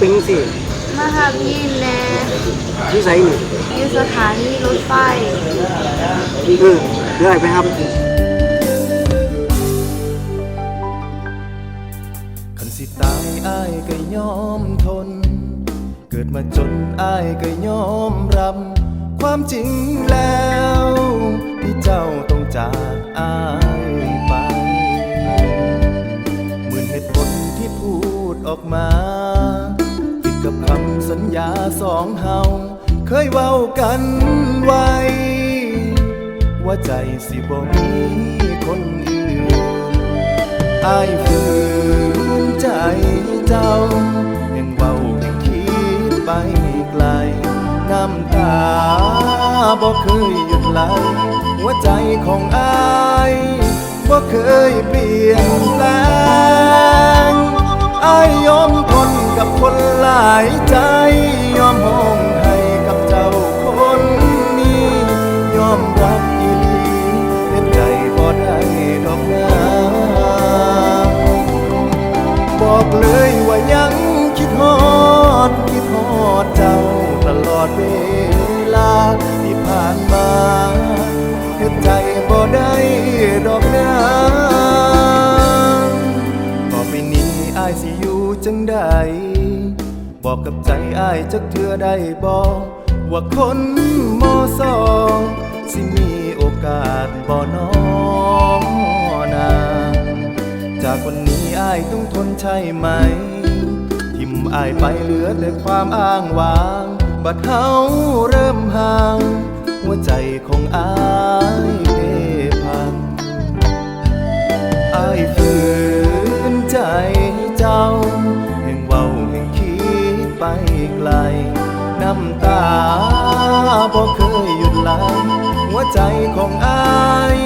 เป็นสิมาหาพี่แน่ที่ไสนี่อยู่สถานีรถไฟ เออเดี๋ยวไอ้ไปครับคันสิตายอ้ายก็ยอมทน เกิดมาจนอ้ายก็ยอมรับความจริงแล้ว ที่เจ้าต้องจากอ้าย ออกมาผิดกับคำสัญญาสองเฮา เคยเว้ากันไว้ ว่าใจสิบ่มีคนอื่นอายฝืนใจเจ้า ยังเบายังคิดไปไกล น้ำตาบ่เคยหยุดไหล หัวใจของอายบ่เคยเปลี่ยนแปลง คนหล บอกกับใจอายจักเทื่อได้บอกว่าคนมอสองสิมีโอกาสบ่น้องนาจากวันนี้อายต้องทนใช่ไหม ทิมอายไปเหลือแต่ความอ้างว้าง บัดเฮาเริ่มห่าง หัวใจของอายเพพังอายฝืนใจเจ้า ใจของอาย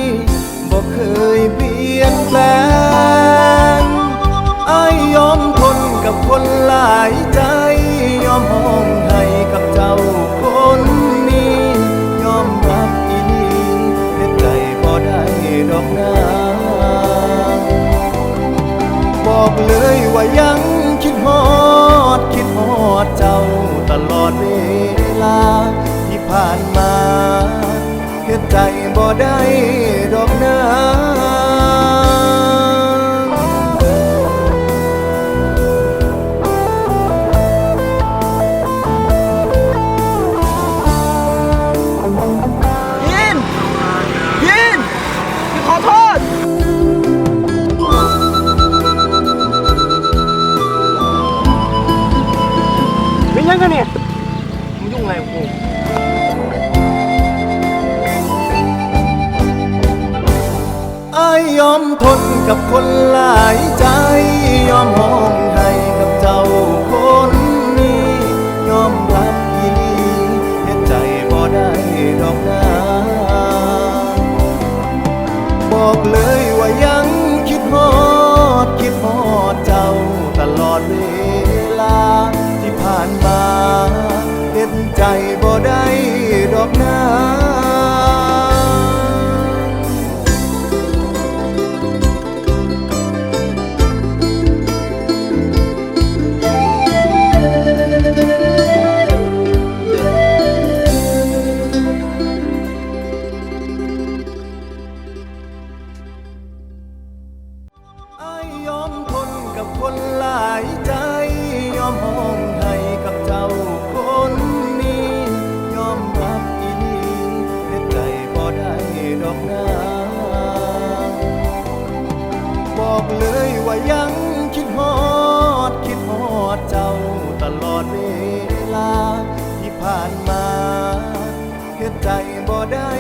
บ่เคยเปลี่ยนแปลงอายยอมทนกับคนหลายใจ ยอมห้องให้กับเจ้าคนนี้ ยอมรับอีนีเด็ดใจบ่ได้ดอกนาบอกเลยว่ายังคิดฮอด คิดฮอดเจ้าตลอดเวลาที่ผ่านมา ใจบ่ได้ดอกนายินยินพี่ขอโทษ เป็นยังกันเนี่ยมึงยุ่งไงกับกู ยอมทนกับคนหลาย คนหลายใจยอมห้องให้กับเจ้าคนนี้ ยอมรับอีนี้เล็ดใจบ่ได้ดอกนาบอกเลยว่ายังคิดฮอด คิดฮอดเจ้าตลอดเวลาที่ผ่านมาเฮ็ดใจบ่ได้